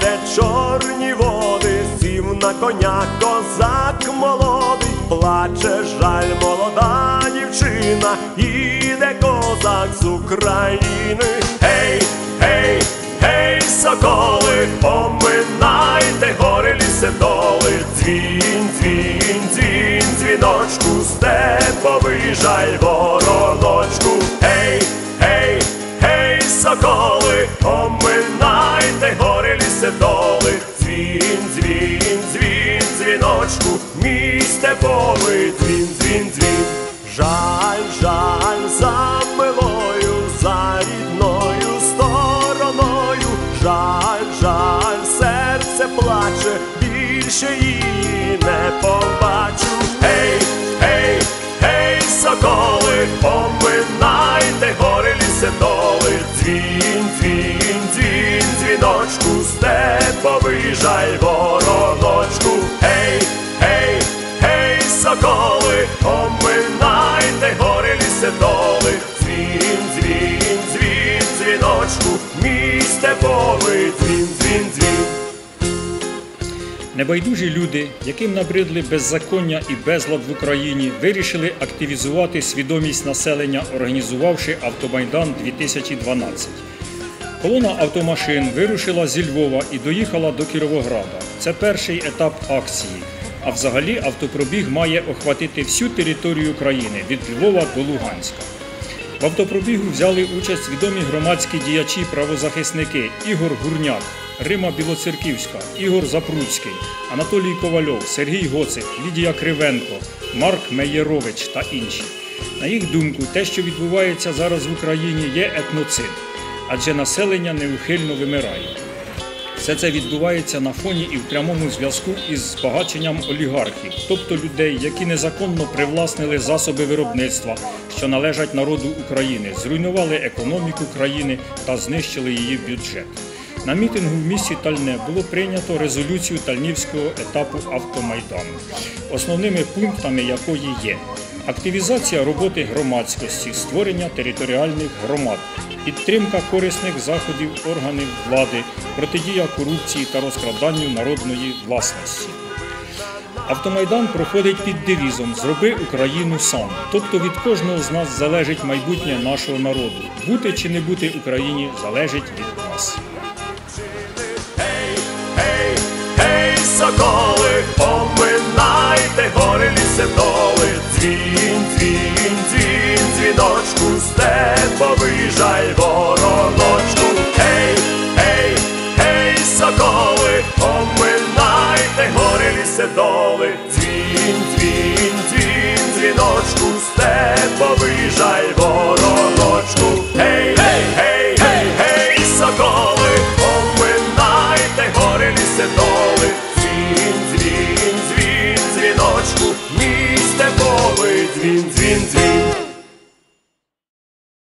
де чорні води, сів на коня козак молодий, плаче жаль молода дівчина, іде козак з України. Гей, гей, гей, соколи, поминайте гори ліси доли, дзвін, дзвін, дзвін, дзвіночку, степовий жаль вороночку. Гей, гей, гей, соколи, поминайте гори ліси доли, дзвін, дзвін, дзвін, дзвіночку, мій степовий дзвін, дзвін, дзвін. Жаль, жаль за милою, за рідною стороною, жаль, жаль, серце плаче, більше її не побачу. Гей, гей, гей, соколи, поминайте жаль вороночку. Гей, гей, гей, соколи, поминайте гори ліси доли, дзвін, дзвін, дзвін, дзвіночку, мій степовий дзвін, дзвін, дзвін. Небайдужі люди, яким набридли беззаконня і безлад в Україні, вирішили активізувати свідомість населення, організувавши Автомайдан 2012. Колона автомашин вирушила зі Львова і доїхала до Кіровограда. Це перший етап акції. А взагалі автопробіг має охватити всю територію країни від Львова до Луганська. В автопробігу взяли участь відомі громадські діячі правозахисники Ігор Гурняк, Рима Білоцерківська, Ігор Запруцький, Анатолій Ковальов, Сергій Гоцик, Лідія Кривенко, Марк Меєрович та інші. На їх думку, те, що відбувається зараз в Україні, є етноцид, адже населення неухильно вимирає. Все це відбувається на фоні і в прямому зв'язку із збагаченням олігархів, тобто людей, які незаконно привласнили засоби виробництва, що належать народу України, зруйнували економіку країни та знищили її бюджет. На мітингу в місті Тальне було прийнято резолюцію тальнівського етапу автомайдану, основними пунктами якої є активізація роботи громадськості, створення територіальних громад, підтримка корисних заходів органів влади, протидія корупції та розкраданню народної власності. Автомайдан проходить під девізом Зроби Україну сам. Тобто від кожного з нас залежить майбутнє нашого народу. Бути чи не бути Україні залежить від нас. сорочку, степовий жаль вороночку. Гей, гей, гей, гей, гей, соколи, оминайте гори ліси доли, дзвін, дзвін, дзвін, дзвіночку, мій степовий дзвін, дзвін.